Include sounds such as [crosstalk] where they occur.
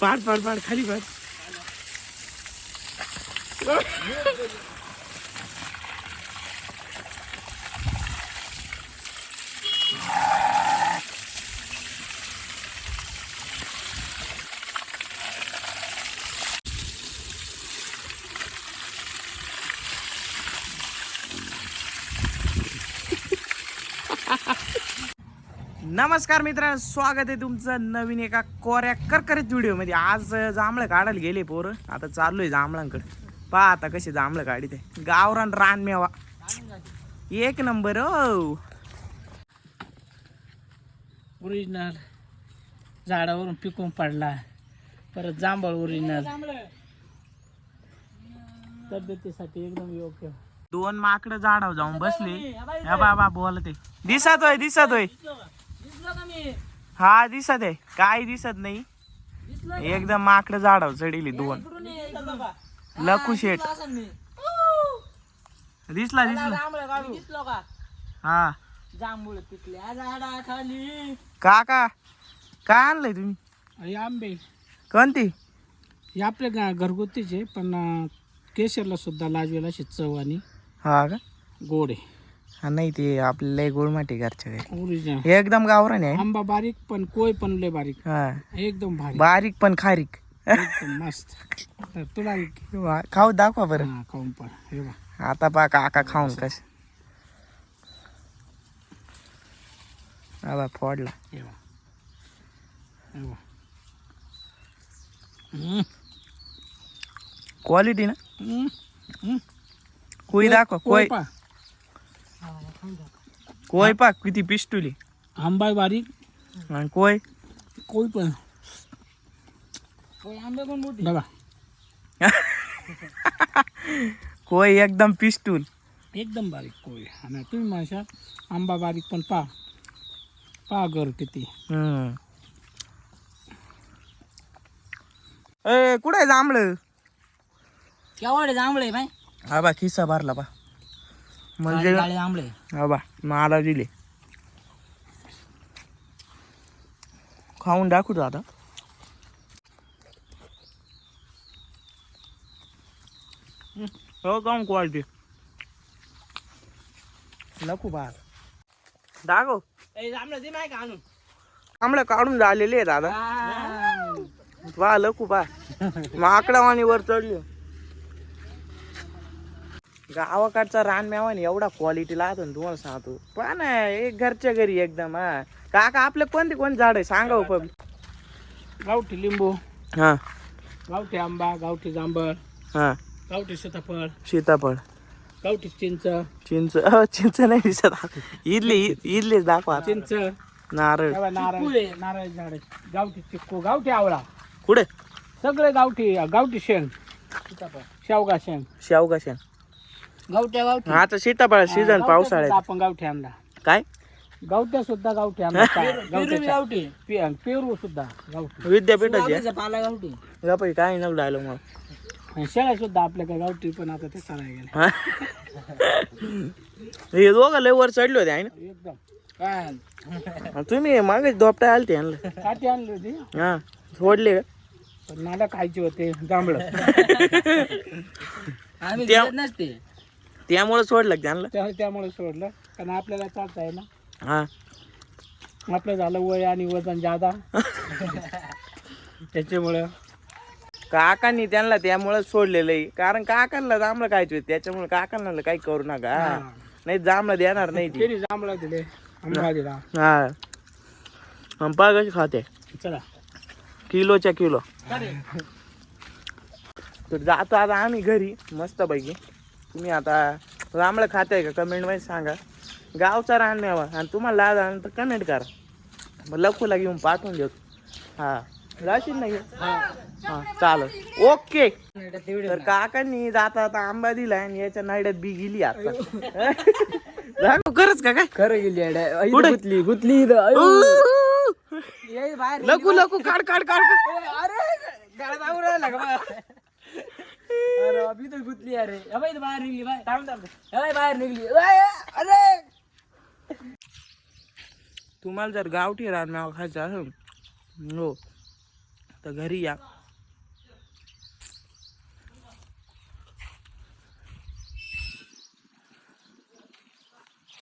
पाड पाड पाड खाली पाड Ha ha ha. नमस्कार मित्रांनो स्वागत आहे तुमचं नवीन एका कोऱ्या करकरीत व्हिडिओमध्ये आज जांभळं काढायला गेले पोरं. आता चाललोय आहे जांभळांकडे. पहा आता कसे जांभळं काढीत आहे. गावरान रानमेवा एक नंबर हो ओरिजिनल झाडावरून पिकून पडला. परत जांभळ ओरिजिनल तब्येतीसाठी एकदम योग्य. दोन माकडं झाडावर जाऊन बसले. बाबा बोलते. दिसत हा दिसत आहे. काय दिसत नाही. एकदम माकडं झाडावर चढिली दोन. लकू शेट दिसला दिसला हा. जांभूळ पिकल्या झाडाखाली. काका काय आणलंय तुम्ही? हे आंबे. कोणती? हे आपल्या गा घरगुतीचे पण अं, केशरला सुद्धा लाजवेल अशी चव आणि हा का? गोड आहे. हा नाही ते आपल्याला गोड माटी घरच्या घरी. ओरिजिनल हे एकदम गावरान आहे. आंबा बारीक पण कोय पण लय बारीक. हा. एकदम भारी. बारीक पण खारीक. एकदम मस्त. तर तुला वा, खाऊ दाखवा बरं. हा, खाऊन पण हे बा आता पा काका खाऊन कस आबा फोडला. हे बा हे बा हम्म, क्वालिटी ना? हम्म. कोई दाखवा कोय. कोय पा किती पिस्टुली? आंबा बारीक. आणि कोय? कोई पण. बघा. [laughs] कोय एकदम पिस्टूल. एकदम बारीक कोय. आणि तुम्ही माझ्या आंबा बारीक पण पा पा गर किती. हम्म. ए कुठे जांभळ? केवढे जांभळे बाय आबा खिस्सा भरला बा. म्हणजे मला दिले खाऊन दाखवतो आता. हो काऊन क्वालिटी नको बा. दाखव. आमला काढून झालेले दादा वा लकू बा माकडावाणी वर चढली. गावाकडचा रानमेवानी एवढा क्वालिटी लागतो ना तुम्हाला सांगतो. ना एक घरच्या घरी एकदम हा. काका आपले कोणते कोणते झाड आहे? सांगा हो पण गावठी लिंबू हा. गावठी आंबा गावठी जांभळ हा. गावठी सीताफळ सीताफळ. गावठी चिंच. चिंच अहो, चिंच नाही दिसत. इडली इडलीच दाखवा. चिंच. नारळ. तेव्हा नारळ. नारळ झाड गावठी चिक्कू गावठी आवळा. कुठे? सगळे गावठी गावठी शेंग. सीताफळ शेवगा शेंग. शेवगा शेंग. गावठ्या गावठी. आता सीताफळ सीझन गावठ्या पावसाळ्यात. आपण गावठी आणला. काय? गावठ्या सुद्धा गावठी आणला. गावठी. पेरू सुद्धा गावठी. विद्यापीठाची? आहे? पाला गावठी. गप्पा काय नव्हतं डायलॉग मग. आणि शेळ्या सुद्धा आपल्याकडे गावठी पण आता ते सराय गेले हा? हे दोघं लय वर चढले होते आहे ना? एकदम. काय आणि तुम्ही मागे धोपटा आलते यांना काठी आणली होती. हा सोडले का? पण मला खायचे होते जांभळ. त्या- नसते. त्यामुळे सोडलं का त्यांना? त्या- त्यामुळे सोडलं. कारण आपल्याला चालता आहे ना हा. आपलं झालं वय आणि वजन जादा. त्याच्यामुळं. काकांनी त्यांना त्यामुळे सोडलेलं आहे. कारण काकांना जांभळं खायचे होते त्याच्यामुळे काकांना काही करू नका. नाही जांभळं देणार नाही ती. जांभळा दिले. आंबा दिला हा. पहा कशी खाते? चला. किलोच्या किलो. तर जातो आता आम्ही घरी मस्त पैकी तुम्ही आता जांभळं खाताय का? कमेंटमध्ये सांगा. गावचा रान न्यावा आणि तुम्हाला लाज आला तर कमेंट करा. मग लखूला घेऊन पाठवून देतो हा. जाशील नाही हा? चालेल. ओके तर काकांनी जाता आता आंबा दिलाय आणि याच्या नाड्यात बी गेली आता. खरंच [laughs] का काय? खरं गेली? गुतली गुतली लकू लकू काढ काढ काढ. अरे [laughs] अभी तर गुतली अरे। अबे इथं बाहेर निघली बाय थांब थांब। अबे बाहेर निघली अय, अरे। तुम्हाला जर गावठी रानमेवा खायचा असेल हो। तर घरी या